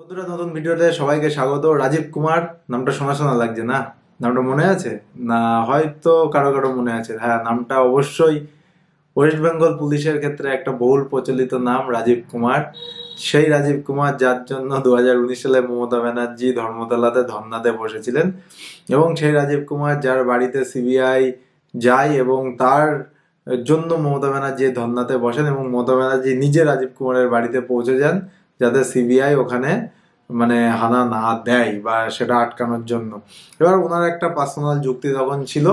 বন্ধুরা, নতুন ভিডিওতে সবাইকে স্বাগত। রাজীব কুমার, নামটা শোনা শোনা লাগছে না? নামটা মনে আছে? না, হয়তো কারও কারও মনে আছে। হ্যাঁ নামটা অবশ্যই ওয়েস্ট বেঙ্গল পুলিশের ক্ষেত্রে একটা বহুল প্রচলিত নাম, রাজীব কুমার। সেই রাজীব কুমার যার জন্য দু হাজার উনিশ সালে মমতা ব্যানার্জি ধর্মতলাতে ধর্নাতে বসেছিলেন এবং সেই রাজীব কুমার যার বাড়িতে সিবিআই যায় এবং তার জন্য মমতা ব্যানার্জি ধর্নাতে বসেন এবং মমতা ব্যানার্জি নিজে রাজীব কুমারের বাড়িতে পৌঁছে যান যাতে সিবিআই ওখানে মানে হানা না দেয় বা সেটা আটকানোর জন্য। এবার ওনার একটা পার্সোনাল যুক্তি তখন ছিল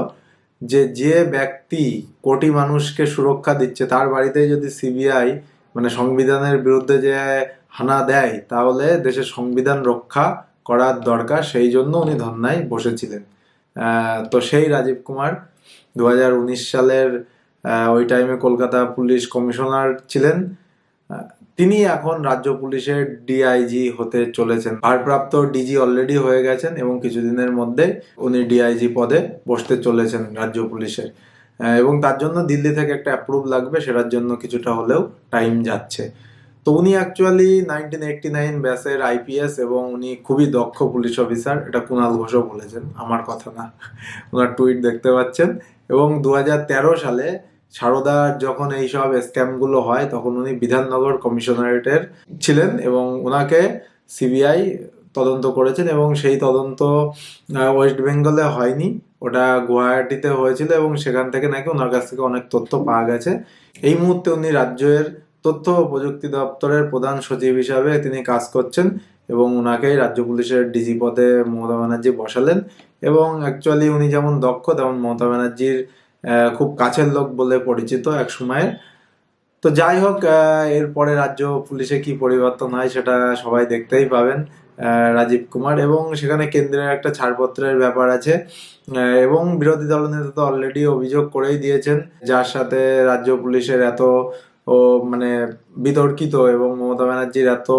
যে যে ব্যক্তি কোটি মানুষকে সুরক্ষা দিচ্ছে, তার বাড়িতে যদি সিবিআই মানে সংবিধানের বিরুদ্ধে যে হানা দেয়, তাহলে দেশের সংবিধান রক্ষা করার দরকার, সেই জন্য উনি ধর্নায় বসেছিলেন। তো সেই রাজীব কুমার দু হাজার উনিশ সালের ওই টাইমে কলকাতা পুলিশ কমিশনার ছিলেন। তিনি এখন রাজ্য পুলিশের ডিআইজি হতে চলেছেন। ভারপ্রাপ্ত ডিজি অলরেডি হয়ে গেছেন এবং কিছুদিনের মধ্যে উনি ডিআইজি পদে বসতে চলেছেন রাজ্য পুলিশের। এবং তার জন্য দিল্লি থেকে একটা অ্যাপ্রুভ লাগবে, সেটার জন্য কিছুটা হলেও টাইম যাচ্ছে। তো উনি অ্যাকচুয়ালি নাইনটিন এইটটি নাইন ব্যাসের আইপিএস এবং উনি খুবই দক্ষ পুলিশ অফিসার এটা কুণাল ঘোষও বলেছেন, আমার কথা না। ওনার টুইট দেখতে পাচ্ছেন। এবং দু হাজার তেরো সালে সারদার যখন এই সব স্ক্যামগুলো হয়, তখন উনি বিধাননগর কমিশনারেটের ছিলেন এবং ওনাকে সিবিআই তদন্ত করেছেন এবং সেই তদন্ত ওয়েস্ট বেঙ্গলে হয়নি। ওটা গুয়াহাটিতে হয়েছিল এবং সেখান থেকে নাকি ওনার কাছ থেকে অনেক তথ্য পাওয়া গেছে। এই মুহূর্তে উনি রাজ্যের তথ্য ও প্রযুক্তি দপ্তরের প্রধান সচিব হিসাবে তিনি কাজ করছেন এবং ওনাকেই রাজ্য পুলিশের ডিজি পদে মমতা ব্যানার্জি বসালেন এবং অ্যাকচুয়ালি উনি যেমন দক্ষ, তেমন মমতা ব্যানার্জির খুব কাছের লোক বলে পরিচিত এক সময়ের। তো যাই হোক এরপরে রাজ্য পুলিশে কি পরিবর্তন হয় সেটা সবাই দেখতেই পাবেন রাজীব কুমার। এবং সেখানে কেন্দ্রের একটা ছাড়পত্রের ব্যাপার আছে এবং বিরোধী দলনেতা তো অলরেডি অভিযোগ করেই দিয়েছেন, যার সাথে রাজ্য পুলিশের এত, ও মানে বিতর্কিত এবং মমতা ব্যানার্জির এত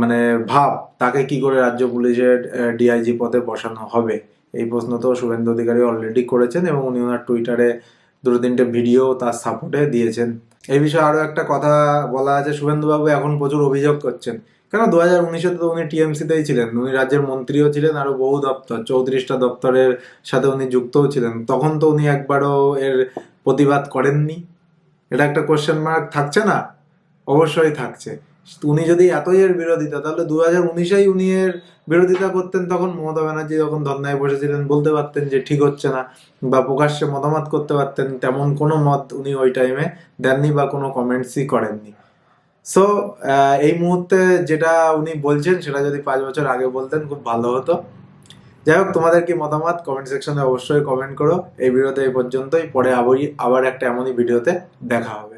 মানে ভাব, তাকে কি করে রাজ্য পুলিশের ডিআইজি পদে বসানো হবে? এই প্রশ্ন তো শুভেন্দু অধিকারী অলরেডি করেছেন এবং উনি ওনার টুইটারে দুটো তিনটে ভিডিও তার সাপোর্টে দিয়েছেন। এই বিষয়ে আরও একটা কথা বলা আছে, শুভেন্দুবাবু এখন প্রচুর অভিযোগ করছেন। কেন? দু হাজার উনিশে তো উনি টিএমসিতেই ছিলেন, উনি রাজ্যের মন্ত্রীও ছিলেন আরও বহু দপ্তর, চৌত্রিশটা দপ্তরের সাথে উনি যুক্তও ছিলেন। তখন তো উনি একবারও এর প্রতিবাদ করেননি। এটা একটা কোশ্চেন মার্ক থাকছে না? অবশ্যই থাকছে। উনি যদি এতই এর বিরোধিতা, তাহলে দু হাজার উনিশেই উনি এর বিরোধিতা করতেন তখন মমতা ব্যানার্জি যখন ধর্নায় বসেছিলেন, বলতে পারতেন যে ঠিক হচ্ছে না বা প্রকাশ্যে মতামত করতে পারতেন, তেমন কোনো মত উনি ওই টাইমে দেননি বা কোনো কমেন্টসই করেননি। সো এই মুহূর্তে যেটা উনি বলছেন, সেটা যদি পাঁচ বছর আগে বলতেন, খুব ভালো হতো। যাই হোক, তোমাদের কি মতামত? কমেন্ট সেকশনে অবশ্যই কমেন্ট করো। এই ভিডিওতে এই পর্যন্তই। পরে আবার আবার একটা এমনই ভিডিওতে দেখা হবে।